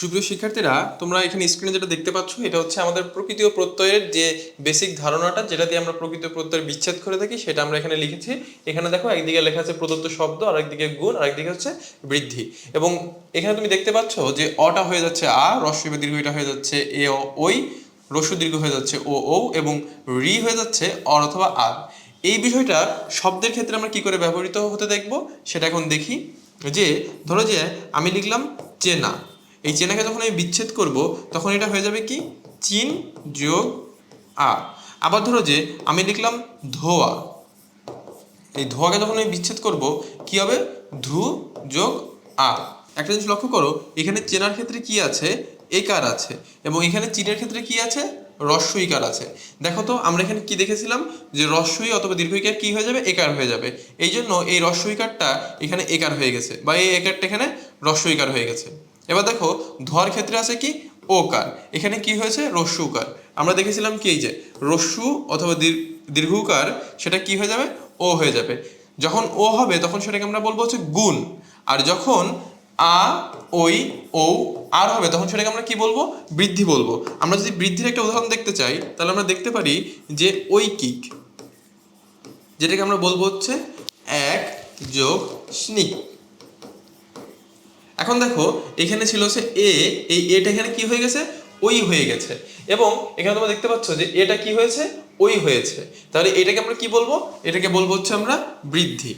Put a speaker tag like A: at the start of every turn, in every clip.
A: সুপ্রিয় শিক্ষার্থীরা, তোমরা এখানে স্ক্রিনে যেটা দেখতে পাচ্ছ, এটা হচ্ছে আমাদের প্রকৃতি ও প্রত্যয়ের যে বেসিক ধারণাটা, যেটা দিয়ে আমরা প্রকৃতি ও প্রত্যয়ের বিচ্ছেদ করে থাকি, সেটা আমরা এখানে লিখেছি। এখানে দেখো, একদিকে লেখা আছে প্রদত্ত শব্দ আর একদিকে গুণ আর একদিকে হচ্ছে বৃদ্ধি। এবং এখানে তুমি দেখতে পাচ্ছ যে অটা হয়ে যাচ্ছে আ রস্য দীর্ঘ এটা হয়ে যাচ্ছে এ ওই রস্য দীর্ঘ হয়ে যাচ্ছে ও ও এবং রি হয়ে যাচ্ছে অর অথবা আর। এই বিষয়টা শব্দের ক্ষেত্রে আমরা কি করে ব্যবহৃত হতে দেখব, সেটা এখন দেখি। যে, ধরো যে আমি লিখলাম চেনা। এই চেনাকে যখন আমি বিচ্ছেদ করব, তখন এটা হয়ে যাবে কি? চিন যোগ আ আবার ধরো যে, আমি লিখলাম ধোয়া। এই ধোয়াকে যখন আমি বিচ্ছেদ করব, কি হবে? ধু যোগ আ একটা জিনিস লক্ষ্য করো, এখানে চেনার ক্ষেত্রে কি আছে? একার আছে। এবং এখানে চিনের ক্ষেত্রে কি আছে? রস্বইকার আছে। দেখো তো, আমরা এখানে কি দেখেছিলাম? যে রস্বই অথবা দীর্ঘইকার কি হয়ে যাবে? একার হয়ে যাবে। এই জন্য এই রস্বইকারটা এখানে একার হয়ে গেছে। বা এই একারটা এখানে রস্বইকার হয়ে গেছে। এবার দেখো ধোয়ার ক্ষেত্রে আছে কি? ওকার এখানে কি হয়েছে? রস্যুকার আমরা দেখেছিলাম কি যে রস্যু অথবা দীর- দীর্ঘকার সেটা কি হয়ে যাবে? ও হয়ে যাবে। যখন ও হবে, তখন সেটাকে আমরা বলব হচ্ছে গুণ। আর যখন আ, ওই ও আর হবে, তখন সেটাকে আমরা কি বলব? বৃদ্ধি বলব। আমরা যদি বৃদ্ধির একটা উদাহরণ দেখতে চাই, তাহলে আমরা দেখতে পারি যে ঐকিক যেটাকে আমরা বলব হচ্ছে এক যোগ স্নিক এখন দেখো, এখানে ছিল হচ্ছে এ এই এটা এখানে কি হয়ে গেছে? ওই হয়ে গেছে। এবং এখানে তোমরা দেখতে পাচ্ছ যে এটা কি হয়েছে? ওই হয়েছে। তাহলে এটাকে আমরা কি বলব? এটাকে বলব হচ্ছে আমরা বৃদ্ধি।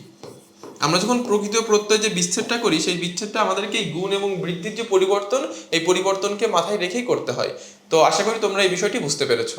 A: আমরা যখন প্রকৃত প্রত্যয় যে বিচ্ছেদটা করি, সেই বিচ্ছেদটা আমাদেরকে এই গুণ এবং বৃদ্ধির যে পরিবর্তন, এই পরিবর্তনকে মাথায় রেখেই করতে হয়। তো আশা করি তোমরা এই বিষয়টি বুঝতে পেরেছ।